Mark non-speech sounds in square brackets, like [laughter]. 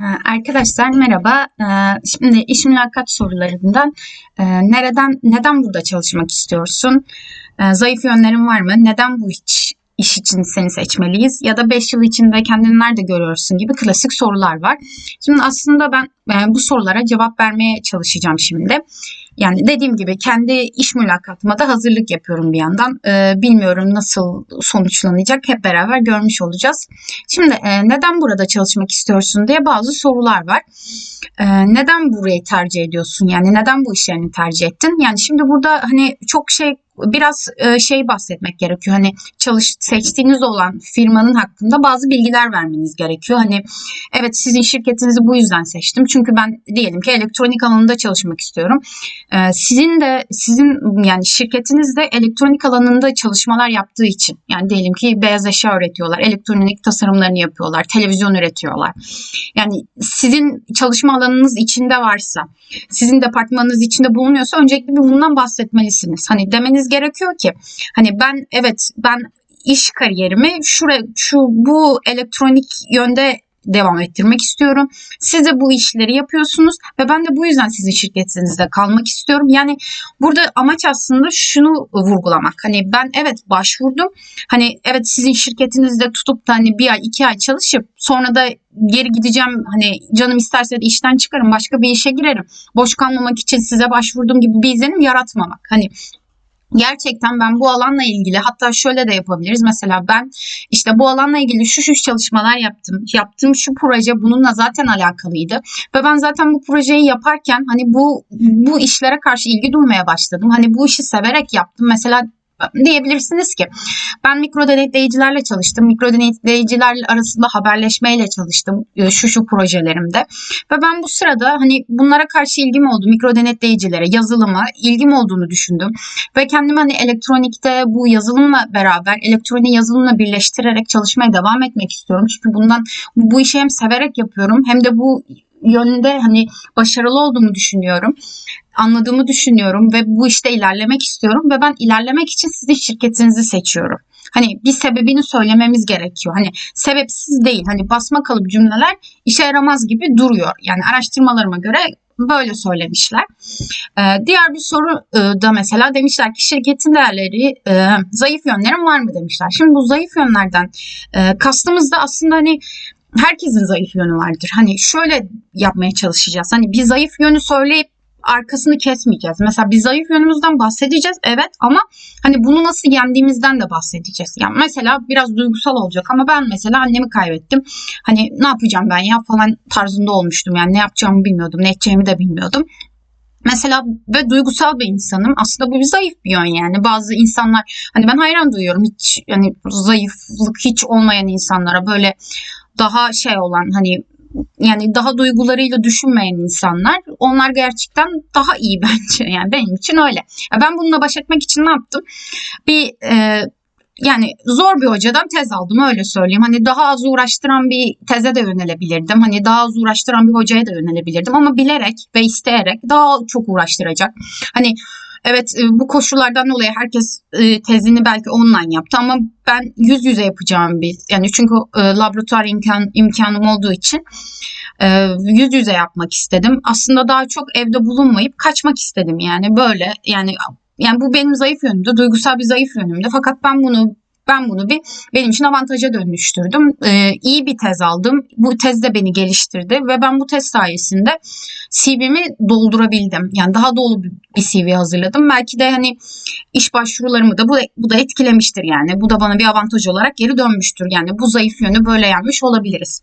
Ee, Arkadaşlar merhaba. Ee, Şimdi iş mülakat sorularından e, nereden neden burada çalışmak istiyorsun? Ee, Zayıf yönlerin var mı? Neden bu iş, iş için seni seçmeliyiz? Ya da 5 yıl içinde kendini nerede görüyorsun gibi klasik sorular var. Şimdi aslında ben e, bu sorulara cevap vermeye çalışacağım şimdi. Yani dediğim gibi kendi iş mülakatıma da hazırlık yapıyorum bir yandan. Ee, Bilmiyorum nasıl sonuçlanacak hep beraber görmüş olacağız. Şimdi e, neden burada çalışmak istiyorsun diye bazı sorular var. E, neden burayı tercih ediyorsun? Yani neden bu iş yerini tercih ettin? Yani şimdi burada hani çok şey biraz e, şey bahsetmek gerekiyor. Hani çalış seçtiğiniz olan firmanın hakkında bazı bilgiler vermeniz gerekiyor. Hani evet sizin şirketinizi bu yüzden seçtim. Çünkü ben diyelim ki elektronik alanında çalışmak istiyorum. E, sizin de sizin yani şirketiniz de elektronik alanında çalışmalar yaptığı için yani diyelim ki beyaz eşya üretiyorlar, elektronik tasarımlarını yapıyorlar, televizyon üretiyorlar. Yani sizin çalışma alanınız içinde varsa, sizin departmanınız içinde bulunuyorsa öncelikle bundan bahsetmelisiniz. Hani demeniz gerekiyor ki hani ben evet ben iş kariyerimi şuraya şu bu elektronik yönde devam ettirmek istiyorum. Siz de bu işleri yapıyorsunuz ve ben de bu yüzden sizin şirketinizde kalmak istiyorum. Yani burada amaç aslında şunu vurgulamak. Hani ben evet başvurdum. Hani evet sizin şirketinizde tutup da hani bir ay iki ay çalışıp sonra da geri gideceğim hani canım isterse de işten çıkarım başka bir işe girerim. Boş kalmamak için size başvurdum gibi bir izlenim yaratmamak. Hani Gerçekten ben bu alanla ilgili hatta şöyle de yapabiliriz. Mesela ben işte bu alanla ilgili şu şu çalışmalar yaptım. Yaptığım şu proje bununla zaten alakalıydı. Ve ben zaten bu projeyi yaparken hani bu bu işlere karşı ilgi duymaya başladım. Hani bu işi severek yaptım. Mesela diyebilirsiniz ki ben mikro denetleyicilerle çalıştım. Mikro denetleyiciler arasında haberleşmeyle çalıştım e, şu şu projelerimde. Ve ben bu sırada hani bunlara karşı ilgim oldu. Mikro denetleyicilere, yazılıma ilgim olduğunu düşündüm. Ve kendimi hani elektronikte bu yazılımla beraber, elektronik yazılımla birleştirerek çalışmaya devam etmek istiyorum. Çünkü bundan bu, işi hem severek yapıyorum hem de bu yönde hani başarılı olduğumu düşünüyorum. Anladığımı düşünüyorum ve bu işte ilerlemek istiyorum ve ben ilerlemek için sizin şirketinizi seçiyorum. Hani bir sebebini söylememiz gerekiyor. Hani sebepsiz değil. Hani basma kalıp cümleler işe yaramaz gibi duruyor. Yani araştırmalarıma göre böyle söylemişler. Ee, diğer bir soru e, da mesela demişler ki şirketin değerleri e, zayıf yönlerin var mı demişler. Şimdi bu zayıf yönlerden e, kastımız da aslında hani herkesin zayıf yönü vardır. Hani şöyle yapmaya çalışacağız. Hani bir zayıf yönü söyleyip arkasını kesmeyeceğiz. Mesela bir zayıf yönümüzden bahsedeceğiz evet ama hani bunu nasıl yendiğimizden de bahsedeceğiz. Yani mesela biraz duygusal olacak ama ben mesela annemi kaybettim. Hani ne yapacağım ben ya falan tarzında olmuştum. Yani ne yapacağımı bilmiyordum, ne edeceğimi de bilmiyordum. Mesela ve duygusal bir insanım. Aslında bu bir zayıf bir yön yani. Bazı insanlar hani ben hayran duyuyorum hiç yani zayıflık hiç olmayan insanlara böyle daha şey olan hani yani daha duygularıyla düşünmeyen insanlar onlar gerçekten daha iyi [laughs] bence yani benim için öyle. Ben bununla baş etmek için ne yaptım? Bir e, yani zor bir hocadan tez aldım öyle söyleyeyim. Hani daha az uğraştıran bir teze de yönelebilirdim. Hani daha az uğraştıran bir hocaya da yönelebilirdim ama bilerek ve isteyerek daha çok uğraştıracak. Hani Evet e, bu koşullardan dolayı herkes e, tezini belki online yaptı ama ben yüz yüze yapacağım bir yani çünkü e, laboratuvar imkan, imkanım olduğu için yüz yüze yapmak istedim. Aslında daha çok evde bulunmayıp kaçmak istedim yani böyle yani yani bu benim zayıf yönümdü, duygusal bir zayıf yönümdü. Fakat ben bunu ben bunu bir benim için avantaja dönüştürdüm. Ee, iyi bir tez aldım. Bu tez de beni geliştirdi ve ben bu tez sayesinde CV'mi doldurabildim. Yani daha dolu bir CV hazırladım. Belki de hani iş başvurularımı da bu, bu da etkilemiştir yani. Bu da bana bir avantaj olarak geri dönmüştür. Yani bu zayıf yönü böyle yenmiş olabiliriz.